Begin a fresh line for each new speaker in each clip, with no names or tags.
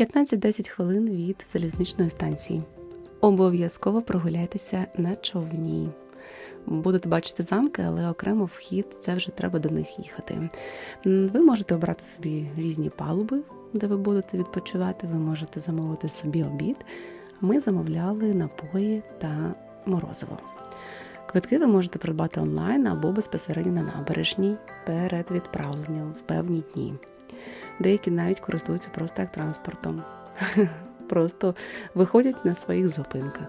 15-10 хвилин від залізничної станції. Обов'язково прогуляйтеся на човні. Будете бачити замки, але окремо вхід це вже треба до них їхати. Ви можете обрати собі різні палуби, де ви будете відпочивати. Ви можете замовити собі обід. Ми замовляли напої та морозиво. Квитки ви можете придбати онлайн або безпосередньо на набережній перед відправленням в певні дні. Деякі навіть користуються просто як транспортом, просто виходять на своїх зупинках.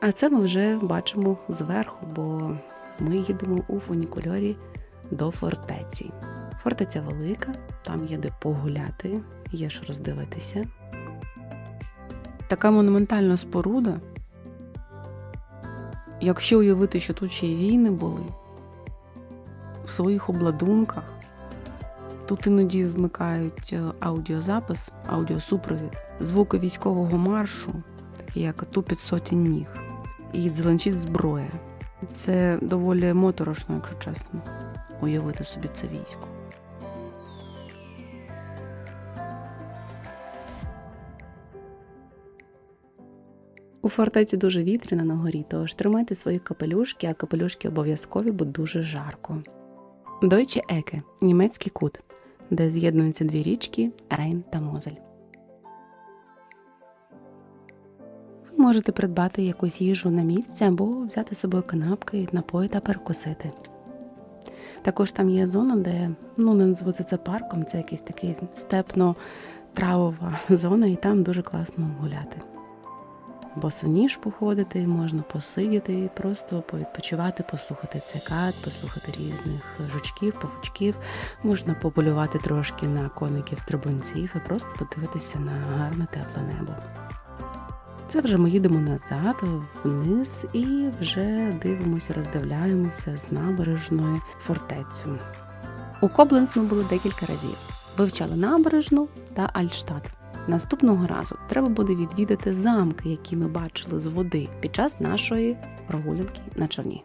А це ми вже бачимо зверху, бо ми їдемо у фунікульорі до фортеці. Фортеця велика, там є де погуляти, є що роздивитися. Така монументальна споруда. Якщо уявити, що тут ще й війни були в своїх обладунках, тут іноді вмикають е, аудіозапис, аудіосупровід, звуки військового маршу, такі як тупіт сотень ніг, і дзеленчить зброя. Це доволі моторошно, якщо чесно, уявити собі це військо. У фортеці дуже вітряно на горі, тож тримайте свої капелюшки, а капелюшки обов'язкові, бо дуже жарко. Дойче Еке німецький кут, де з'єднуються дві річки Рейн та Мозель. Ви можете придбати якусь їжу на місці або взяти з собою канапки, напої та перекусити. Також там є зона, де ну не назвати це парком, це якийсь такий степно-травова зона, і там дуже класно гуляти. Босоніж походити, можна посидіти, і просто повідпочивати, послухати цикад, послухати різних жучків, павучків, можна пополювати трошки на коників стрибунців і просто подивитися на гарне тепле небо. Це вже ми їдемо назад, вниз і вже дивимося, роздивляємося з набережної фортецю. У Кобленц ми були декілька разів. Вивчали набережну та Альштадт. Наступного разу треба буде відвідати замки, які ми бачили з води під час нашої прогулянки на човні.